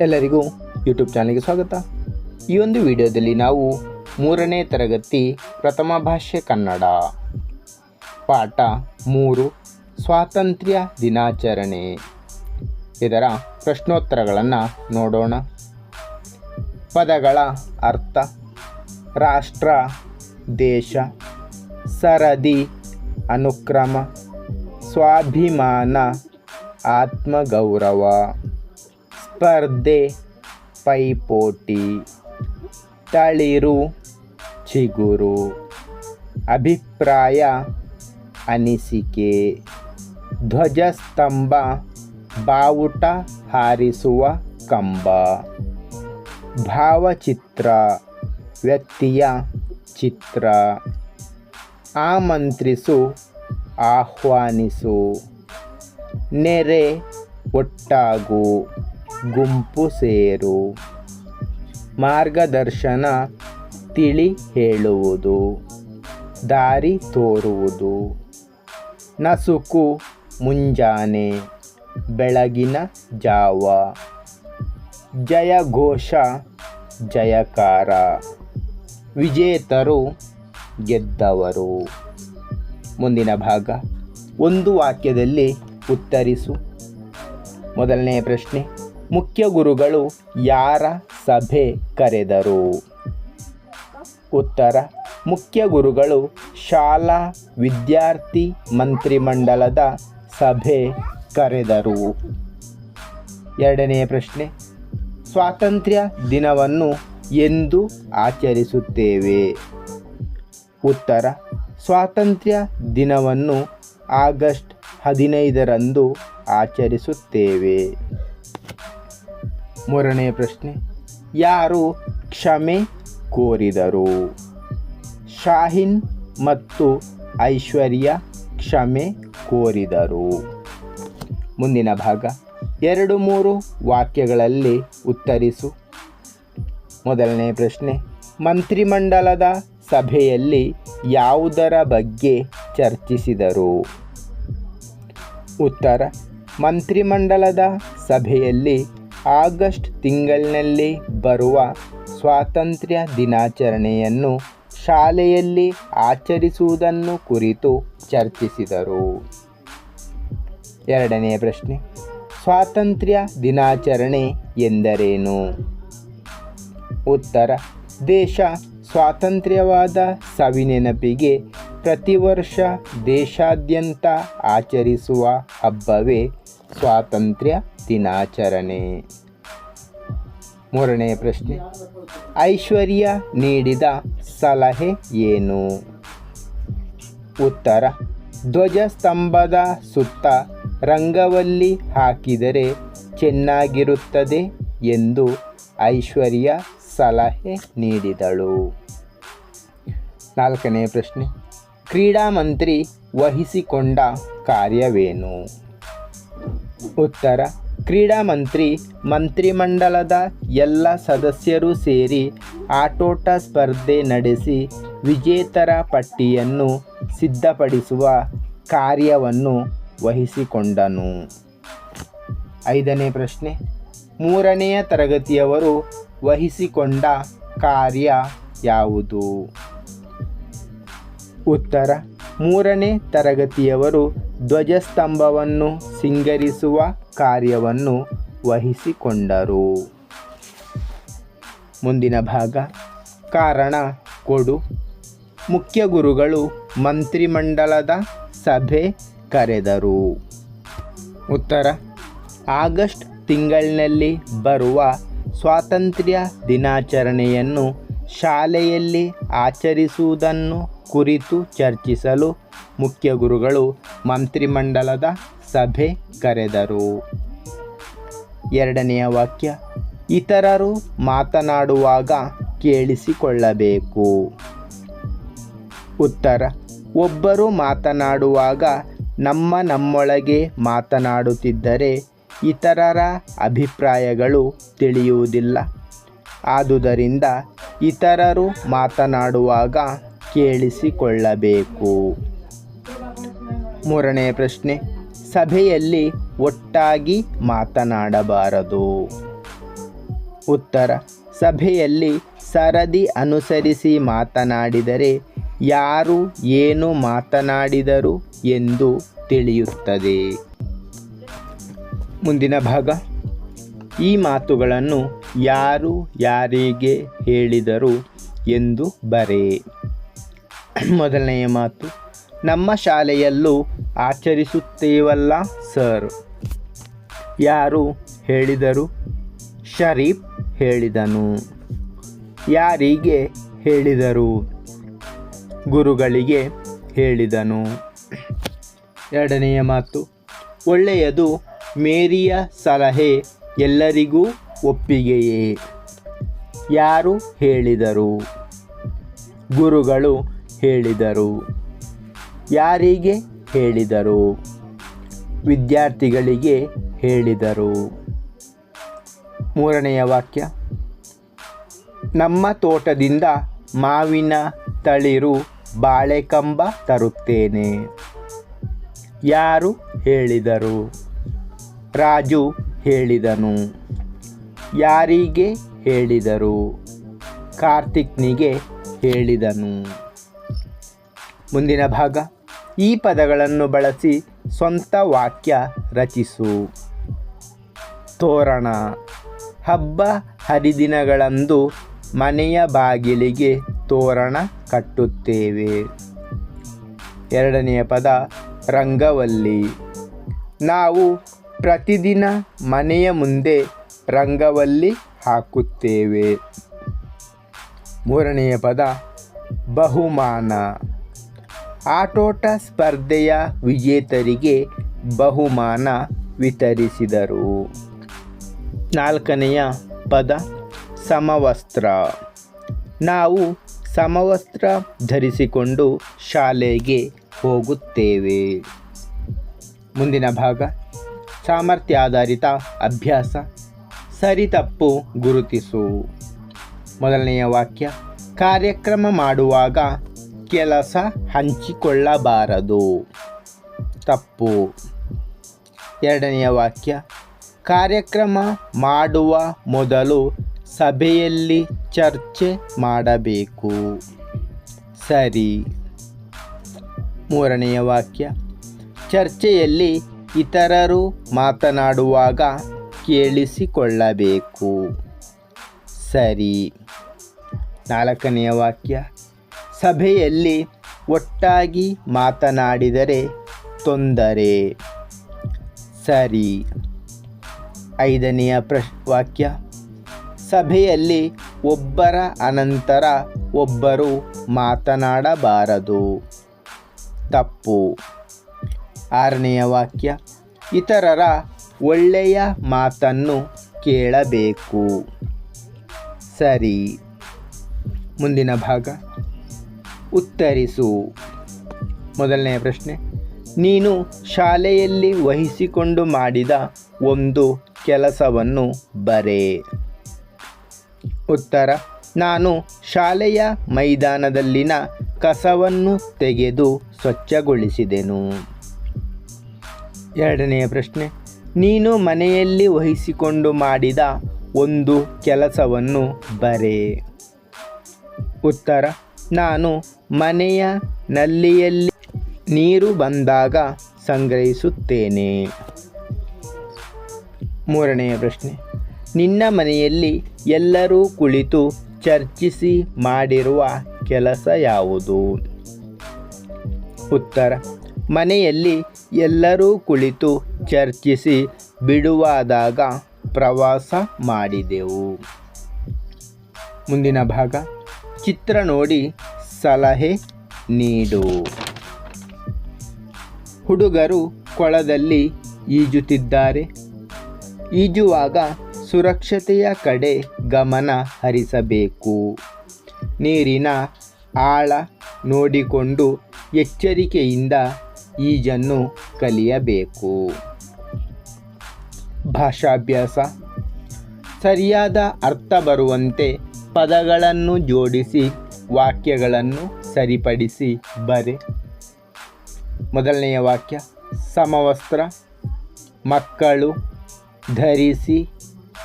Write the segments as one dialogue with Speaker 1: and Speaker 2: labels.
Speaker 1: ಎಲ್ಲರಿಗೂ ಯೂಟ್ಯೂಬ್ ಚಾನಲ್ಗೆ ಸ್ವಾಗತ. ಈ ಒಂದು ವಿಡಿಯೋದಲ್ಲಿ ನಾವು ಮೂರನೇ ತರಗತಿ ಪ್ರಥಮ ಭಾಷೆ ಕನ್ನಡ. ಪಾಠ ಮೂರು, ಸ್ವಾತಂತ್ರ್ಯ ದಿನಾಚರಣೆ. ಇದರ ಪ್ರಶ್ನೋತ್ತರಗಳನ್ನು ನೋಡೋಣ. ಪದಗಳ ಅರ್ಥ, ರಾಷ್ಟ್ರ, ದೇಶ, ಸರದಿ, ಅನುಕ್ರಮ, ಸ್ವಾಭಿಮಾನ, ಆತ್ಮಗೌರವ. ಸ್ಪರ್ಧೆ ಪೈಪೋಟಿ, ತಳಿರು, ಚಿಗುರು, ಅಭಿಪ್ರಾಯ, ಅನಿಸಿಕೆ, ಧ್ವಜಸ್ತಂಭ, ಬಾವುಟ ಹಾರಿಸುವ ಕಂಬ, ಭಾವಚಿತ್ರ, ವ್ಯಕ್ತಿಯ ಚಿತ್ರ, ಆಮಂತ್ರಿಸು, ಆಹ್ವಾನಿಸು, ನೆರೆ ಒಟ್ಟಾಗು. ಗುಂಪು ಸೇರು. ಮಾರ್ಗದರ್ಶನ ತಿಳಿ ಹೇಳುವುದು. ದಾರಿ ತೋರುವುದು. ನಸುಕು ಮುಂಜಾನೆ. ಬೆಳಗಿನ ಜಾವ. ಜಯಘೋಷ ಜಯಕಾರ. ವಿಜೇತರು ಗೆದ್ದವರು. ಮುಂದಿನ ಭಾಗ. ಒಂದು ವಾಕ್ಯದಲ್ಲಿ ಉತ್ತರಿಸು. ಮೊದಲನೆಯ ಪ್ರಶ್ನೆ. ಮುಖ್ಯ ಗುರುಗಳು ಯಾರ ಸಭೆ ಕರೆದರು? ಉತ್ತರ, ಮುಖ್ಯ ಗುರುಗಳು ಶಾಲಾ ವಿದ್ಯಾರ್ಥಿ ಮಂತ್ರಿಮಂಡಲದ ಸಭೆ ಕರೆದರು. ಎರಡನೆಯ ಪ್ರಶ್ನೆ, ಸ್ವಾತಂತ್ರ್ಯ ದಿನವನ್ನು ಎಂದು ಆಚರಿಸುತ್ತೇವೆ. ಉತ್ತರ, ಸ್ವಾತಂತ್ರ್ಯ ದಿನವನ್ನು ಆಗಸ್ಟ್ ಹದಿನೈದರಂದು ಆಚರಿಸುತ್ತೇವೆ. ಮೂರನೇ ಪ್ರಶ್ನೆ, ಯಾರು ಕ್ಷಮೆ ಕೋರಿದರು? ಶಾಹಿನ್ ಮತ್ತು ಐಶ್ವರ್ಯ ಕ್ಷಮೆ ಕೋರಿದರು. ಮುಂದಿನ ಭಾಗ, ಎರಡು ಮೂರು ವಾಕ್ಯಗಳಲ್ಲಿ ಉತ್ತರಿಸು. ಮೊದಲನೇ ಪ್ರಶ್ನೆ, ಮಂತ್ರಿಮಂಡಲದ ಸಭೆಯಲ್ಲಿ ಯಾವುದರ ಬಗ್ಗೆ ಚರ್ಚಿಸಿದರು? ಉತ್ತರ, ಮಂತ್ರಿಮಂಡಲದ ಸಭೆಯಲ್ಲಿ ಆಗಸ್ಟ್ ತಿಂಗಳಿನಲ್ಲಿ ಬರುವ ಸ್ವಾತಂತ್ರ್ಯ ದಿನಾಚರಣೆಯನ್ನು ಶಾಲೆಯಲ್ಲಿ ಆಚರಿಸುವುದನ್ನು ಕುರಿತು ಚರ್ಚಿಸಿದರು. ಎರಡನೆಯ ಪ್ರಶ್ನೆ, ಸ್ವಾತಂತ್ರ್ಯ ದಿನಾಚರಣೆ ಎಂದರೇನು? ಉತ್ತರ, ದೇಶ ಸ್ವಾತಂತ್ರ್ಯವಾದ ಸವಿನೆನಪಿಗೆ ಪ್ರತಿ ವರ್ಷ ದೇಶಾದ್ಯಂತ ಆಚರಿಸುವ ಹಬ್ಬವೇ ಸ್ವಾತಂತ್ರ್ಯ ದಿನಾಚರಣೆ. ಮೂರನೇ ಪ್ರಶ್ನೆ. ಐಶ್ವರ್ಯ ನೀಡಿದ ಸಲಹೆ ಏನು? ಉತ್ತರ. ಧ್ವಜಸ್ತಂಭದ ಸುತ್ತ ರಂಗವಲ್ಲಿ ಹಾಕಿದರೆ ಚೆನ್ನಾಗಿರುತ್ತದೆ ಎಂದು ಐಶ್ವರ್ಯ ಸಲಹೆ ನೀಡಿದಳು. ನಾಲ್ಕನೇ ಪ್ರಶ್ನೆ. ಕ್ರೀಡಾ ಮಂತ್ರಿ ವಹಿಸಿಕೊಂಡ ಕಾರ್ಯವೇನು? ಉತ್ತರ. ಕ್ರೀಡಾ ಮಂತ್ರಿ, ಮಂತ್ರಿಮಂಡಲದ ಎಲ್ಲ ಸದಸ್ಯರು ಸೇರಿ ಆಟೋಟ ಸ್ಪರ್ಧೆ ನಡೆಸಿ ವಿಜೇತರ ಪಟ್ಟಿಯನ್ನು ಸಿದ್ಧಪಡಿಸುವ ಕಾರ್ಯವನ್ನು ವಹಿಸಿಕೊಂಡನು. ಐದನೇ ಪ್ರಶ್ನೆ. ಮೂರನೆಯ ತರಗತಿಯವರು ವಹಿಸಿಕೊಂಡ ಕಾರ್ಯ ಯಾವುದು? ಉತ್ತರ. ಮೂರನೇ ತರಗತಿಯವರು ಧ್ವಜಸ್ತಂಭವನ್ನು ಸಿಂಗರಿಸುವ ಕಾರ್ಯವನ್ನು ವಹಿಸಿಕೊಂಡರು. ಮುಂದಿನ ಭಾಗ, ಕಾರಣ ಕೊಡು. ಮುಖ್ಯ ಗುರುಗಳು ಮಂತ್ರಿಮಂಡಲದ ಸಭೆ ಕರೆದರು. ಉತ್ತರ, ಆಗಸ್ಟ್ ತಿಂಗಳಿನಲ್ಲಿ ಬರುವ ಸ್ವಾತಂತ್ರ್ಯ ದಿನಾಚರಣೆಯನ್ನು ಶಾಲೆಯಲ್ಲಿ ಆಚರಿಸುವುದನ್ನು ಕುರಿತು ಚರ್ಚಿಸಲು ಮುಖ್ಯ ಗುರುಗಳು ಮಂತ್ರಿಮಂಡಲದ ಸಭೆ ಕರೆದರು. ಎರಡನೆಯ ವಾಕ್ಯ, ಇತರರು ಮಾತನಾಡುವಾಗ ಕೇಳಿಸಿಕೊಳ್ಳಬೇಕು. ಉತ್ತರ, ಒಬ್ಬರು ಮಾತನಾಡುವಾಗ ನಮ್ಮ ನಮ್ಮೊಳಗೆ ಮಾತನಾಡುತ್ತಿದ್ದರೆ ಇತರರ ಅಭಿಪ್ರಾಯಗಳು ತಿಳಿಯುವುದಿಲ್ಲ. ಆದುದರಿಂದ ಇತರರು ಮಾತನಾಡುವಾಗ ಕೇಳಿಸಿಕೊಳ್ಳಬೇಕು. ಮೂರನೇ ಪ್ರಶ್ನೆ, ಸಭೆಯಲ್ಲಿ ಒಟ್ಟಾಗಿ ಮಾತನಾಡಬಾರದು. ಉತ್ತರ, ಸಭೆಯಲ್ಲಿ ಸರದಿ ಅನುಸರಿಸಿ ಮಾತನಾಡಿದರೆ ಯಾರು ಏನು ಮಾತನಾಡಿದರು ಎಂದು ತಿಳಿಯುತ್ತದೆ. ಮುಂದಿನ ಭಾಗ, ಈ ಮಾತುಗಳನ್ನು ಯಾರು ಯಾರಿಗೆ ಹೇಳಿದರು ಎಂದು ಬರೆ. ಮೊದಲನೆಯ ಮಾತು, ನಮ್ಮ ಶಾಲೆಯಲ್ಲೂ ಆಚರಿಸುತ್ತೇವಲ್ಲ, ಸರ್? ಯಾರು ಹೇಳಿದರು? ಶರೀಫ್ ಹೇಳಿದನು. ಯಾರಿಗೆ ಹೇಳಿದರು? ಗುರುಗಳಿಗೆ ಹೇಳಿದನು. ಎರಡನೆಯ ಮಾತು, ಒಳ್ಳೆಯದು ಮೇರಿಯ ಸಲಹೆ ಎಲ್ಲರಿಗೂ ಒಪ್ಪಿಗೆಯೇ. ಯಾರು ಹೇಳಿದರು? ಗುರುಗಳು ಹೇಳಿದರು. ಯಾರಿಗೆ ಹೇಳಿದರು? ವಿದ್ಯಾರ್ಥಿಗಳಿಗೆ ಹೇಳಿದರು. ಮೂರನೆಯ ವಾಕ್ಯ. ನಮ್ಮ ತೋಟದಿಂದ ಮಾವಿನ ತಳಿರು ಬಾಳೆಕಂಬ ತರುತ್ತೇನೆ. ಯಾರು ಹೇಳಿದರು? ರಾಜು ಹೇಳಿದನು. ಯಾರಿಗೆ ಹೇಳಿದರು? ಕಾರ್ತಿಕ್ನಿಗೆ ಹೇಳಿದನು. ಮುಂದಿನ ಭಾಗ. ಈ ಪದಗಳನ್ನು ಬಳಸಿ ಸ್ವಂತ ವಾಕ್ಯ ರಚಿಸು. ತೋರಣ. ಹಬ್ಬ ಹರಿದಿನಗಳಂದು ಮನೆಯ ಬಾಗಿಲಿಗೆ ತೋರಣ ಕಟ್ಟುತ್ತೇವೆ. ಎರಡನೆಯ ಪದ, ರಂಗವಲ್ಲಿ. ನಾವು ಪ್ರತಿದಿನ ಮನೆಯ ಮುಂದೆ ರಂಗವಲ್ಲಿ ಹಾಕುತ್ತೇವೆ. ಮೂರನೆಯ ಪದ, ಬಹುಮಾನ. ಆಟೋಟ ಸ್ಪರ್ಧೆಯ ವಿಜೇತರಿಗೆ ಬಹುಮಾನ ವಿತರಿಸಿದರು. ನಾಲ್ಕನೆಯ ಪದ, ಸಮವಸ್ತ್ರ. ನಾವು ಸಮವಸ್ತ್ರ ಧರಿಸಿಕೊಂಡು ಶಾಲೆಗೆ ಹೋಗುತ್ತೇವೆ. ಮುಂದಿನ ಭಾಗ, ಸಾಮರ್ಥ್ಯ ಆಧಾರಿತ ಅಭ್ಯಾಸ, ಸರಿ ತಪ್ಪು ಗುರುತಿಸು. ಮೊದಲನೆಯ ವಾಕ್ಯ, ಕಾರ್ಯಕ್ರಮ ಮಾಡುವಾಗ ಕೆಲಸ ಹಂಚಿಕೊಳ್ಳಬಾರದು. ತಪ್ಪು. ಎರಡನೆಯ ವಾಕ್ಯ, ಕಾರ್ಯಕ್ರಮ ಮಾಡುವ ಮೊದಲು ಸಭೆಯಲ್ಲಿ ಚರ್ಚೆ ಮಾಡಬೇಕು. ಸರಿ. ಮೂರನೆಯ ವಾಕ್ಯ, ಚರ್ಚೆಯಲ್ಲಿ ಇತರರು ಮಾತನಾಡುವಾಗ ಕೇಳಿಸಿಕೊಳ್ಳಬೇಕು. ಸರಿ. ನಾಲ್ಕನೆಯ ವಾಕ್ಯ ಸಭೆಯಲ್ಲಿ ಒಟ್ಟಾಗಿ ಮಾತನಾಡಿದರೆ ತೊಂದರೆ. ಸರಿ. ಐದನೆಯ ಪ್ರಶ್, ವಾಕ್ಯ. ಸಭೆಯಲ್ಲಿ ಒಬ್ಬರ ಅನಂತರ ಒಬ್ಬರು ಮಾತನಾಡಬಾರದು. ತಪ್ಪು. ಆರನೆಯ ವಾಕ್ಯ. ಇತರರ ಒಳ್ಳೆಯ ಮಾತನ್ನು ಕೇಳಬೇಕು. ಸರಿ. ಮುಂದಿನ ಭಾಗ. ಉತ್ತರಿಸು. ಮೊದಲನೆಯ ಪ್ರಶ್ನೆ. ನೀನು ಶಾಲೆಯಲ್ಲಿ ವಹಿಸಿಕೊಂಡು ಮಾಡಿದ ಒಂದು ಕೆಲಸವನ್ನು ಬರೆ. ಉತ್ತರ. ನಾನು ಶಾಲೆಯ ಮೈದಾನದಲ್ಲಿನ ಕಸವನ್ನು ತೆಗೆದು ಸ್ವಚ್ಛಗೊಳಿಸಿದೆನು. ಎರಡನೆಯ ಪ್ರಶ್ನೆ. ನೀನು ಮನೆಯಲ್ಲಿ ವಹಿಸಿಕೊಂಡು ಮಾಡಿದ ಒಂದು ಕೆಲಸವನ್ನು ಬರೆ. ಉತ್ತರ. ನಾನು ಮನೆಯ ನಲ್ಲಿಯಲ್ಲಿ ನೀರು ಬಂದಾಗ ಸಂಗ್ರಹಿಸುತ್ತೇನೆ. ಮೂರನೆಯ ಪ್ರಶ್ನೆ. ನಿನ್ನ ಮನೆಯಲ್ಲಿ ಎಲ್ಲರೂ ಕುಳಿತು ಚರ್ಚಿಸಿ ಮಾಡಿರುವ ಕೆಲಸ ಯಾವುದು? ಉತ್ತರ. ಮನೆಯಲ್ಲಿ ಎಲ್ಲರೂ ಕುಳಿತು ಚರ್ಚಿಸಿ ಬಿಡುವಾದಾಗ ಪ್ರವಾಸ ಮಾಡಿದೆವು. ಮುಂದಿನ ಭಾಗ. ಚಿತ್ರ ನೋಡಿ ಸಲಹೆ ನೀಡು. ಹುಡುಗರು ಕೊಳದಲ್ಲಿ ಈಜುತ್ತಿದ್ದಾರೆ. ಈಜುವಾಗ ಸುರಕ್ಷತೆಯ ಕಡೆ ಗಮನ ಹರಿಸಬೇಕು. ನೀರಿನ ಆಳ ನೋಡಿಕೊಂಡು ಎಚ್ಚರಿಕೆಯಿಂದ ಈಜನ್ನು ಕಲಿಯಬೇಕು. ಭಾಷಾಭ್ಯಾಸ. ಸರಿಯಾದ ಅರ್ಥ ಬರುವಂತೆ ಪದಗಳನ್ನು ಜೋಡಿಸಿ ವಾಕ್ಯಗಳನ್ನು ಸರಿಪಡಿಸಿ ಬರೆ. ಮೊದಲನೆಯ ವಾಕ್ಯ, ಸಮವಸ್ತ್ರ, ಮಕ್ಕಳು ಧರಿಸಿ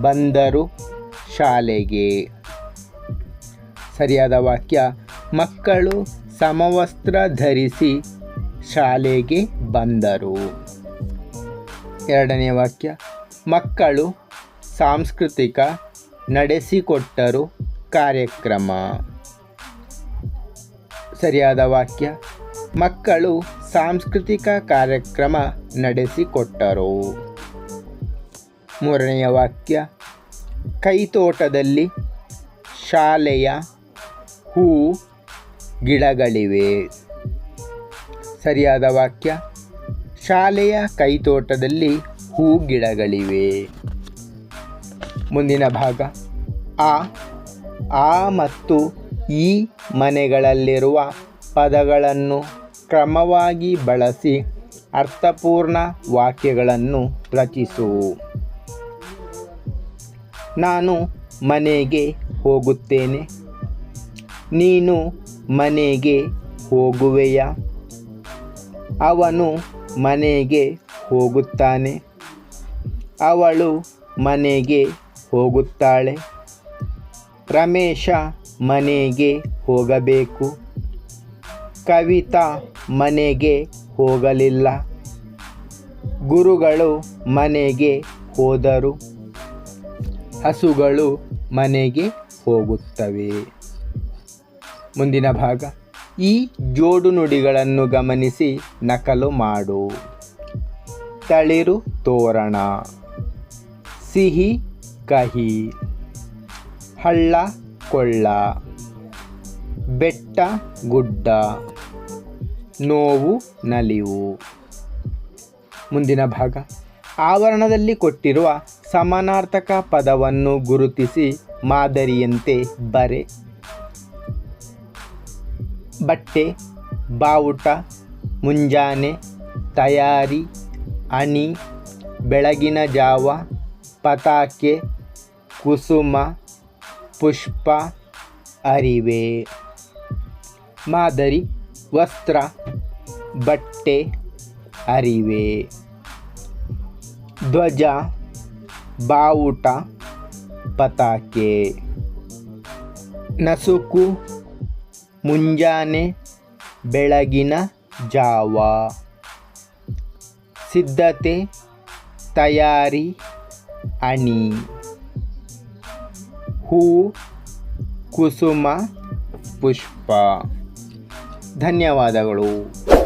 Speaker 1: ಬಂದರು ಶಾಲೆಗೆ. ಸರಿಯಾದ ವಾಕ್ಯ, ಮಕ್ಕಳು ಸಮವಸ್ತ್ರ ಧರಿಸಿ ಶಾಲೆಗೆ ಬಂದರು. ಎರಡನೇ ವಾಕ್ಯ, ಮಕ್ಕಳು ಸಾಂಸ್ಕೃತಿಕ ನಡೆಸಿಕೊಟ್ಟರು ಕಾರ್ಯಕ್ರಮ. ಸರಿಯಾದ ವಾಕ್ಯ. ಮಕ್ಕಳು ಸಾಂಸ್ಕೃತಿಕ ಕಾರ್ಯಕ್ರಮ ನಡೆಸಿಕೊಟ್ಟರು. ಮೂರನೆಯ ವಾಕ್ಯ. ಕೈತೋಟದಲ್ಲಿ ಶಾಲೆಯ ಹೂ ಗಿಡಗಳಿವೆ. ಸರಿಯಾದ ವಾಕ್ಯ. ಶಾಲೆಯ ಕೈತೋಟದಲ್ಲಿ ಹೂ ಗಿಡಗಳಿವೆ. ಮುಂದಿನ ಭಾಗ. ಆ ಆ ಮತ್ತು ಈ ಮನೆಗಳಲ್ಲಿರುವ ಪದಗಳನ್ನು ಕ್ರಮವಾಗಿ ಬಳಸಿ ಅರ್ಥಪೂರ್ಣ ವಾಕ್ಯಗಳನ್ನು ರಚಿಸು. ನಾನು ಮನೆಗೆ ಹೋಗುತ್ತೇನೆ. ನೀನು ಮನೆಗೆ ಹೋಗುವೆಯ? ಅವನು ಮನೆಗೆ ಹೋಗುತ್ತಾನೆ. ಅವಳು ಮನೆಗೆ ಹೋಗುತ್ತಾಳೆ. ರಮೇಶ ಮನೆಗೆ ಹೋಗಬೇಕು. ಕವಿತಾ ಮನೆಗೆ ಹೋಗಲಿಲ್ಲ. ಗುರುಗಳು ಮನೆಗೆ ಹೋದರು. ಹಸುಗಳು ಮನೆಗೆ ಹೋಗುತ್ತವೆ. ಮುಂದಿನ ಭಾಗ. ಈ ಜೋಡು ನುಡಿಗಳನ್ನು ಗಮನಿಸಿ ನಕಲು ಮಾಡು. ತಳಿರು ತೋರಣ. ಸಿಹಿ ಕಹಿ. ಹಳ್ಳ ಕೊಳ್ಳ, ಬೆಟ್ಟ, ಗುಡ್ಡ, ನೋವು, ನಲಿವು. ಮುಂದಿನ ಭಾಗ. ಆವರಣದಲ್ಲಿ ಕೊಟ್ಟಿರುವ ಸಮಾನಾರ್ಥಕ ಪದವನ್ನು ಗುರುತಿಸಿ ಮಾದರಿಯಂತೆ ಬರೆ. ಬಟ್ಟೆ, ಬಾವುಟ, ಮುಂಜಾನೆ, ತಯಾರಿ ಅಣಿ ಬೆಳಗಿನ ಜಾವ, ಪತಾಕೆ, ಕುಸುಮ ಪುಷ್ಪ, ಅರಿವೆ, ಮಾದರಿ, ವಸ್ತ್ರ, ಬಟ್ಟೆ, ಅರಿವೆ, ಧ್ವಜ, ಬಾವುಟ, ಪತಾಕೆ, ನಸುಕು, ಮುಂಜಾನೆ, ಬೆಳಗಿನ ಜಾವ, ಸಿದ್ಧತೆ, ತಯಾರಿ, ಅಣಿ. ಹೂ, ಕುಸುಮ, ಪುಷ್ಪ. ಧನ್ಯವಾದಗಳು.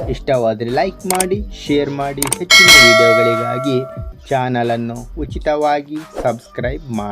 Speaker 1: ಇಷ್ಟವಾದರೆ ಲೈಕ್ ಮಾಡಿ ಶೇರ್ ಮಾಡಿ. ಹೆಚ್ಚಿನ ವಿಡಿಯೋಗಳಿಗಾಗಿ ಚಾನಲನ್ನು ಉಚಿತವಾಗಿ ಸಬ್ಸ್ಕ್ರೈಬ್ ಮಾಡಿ.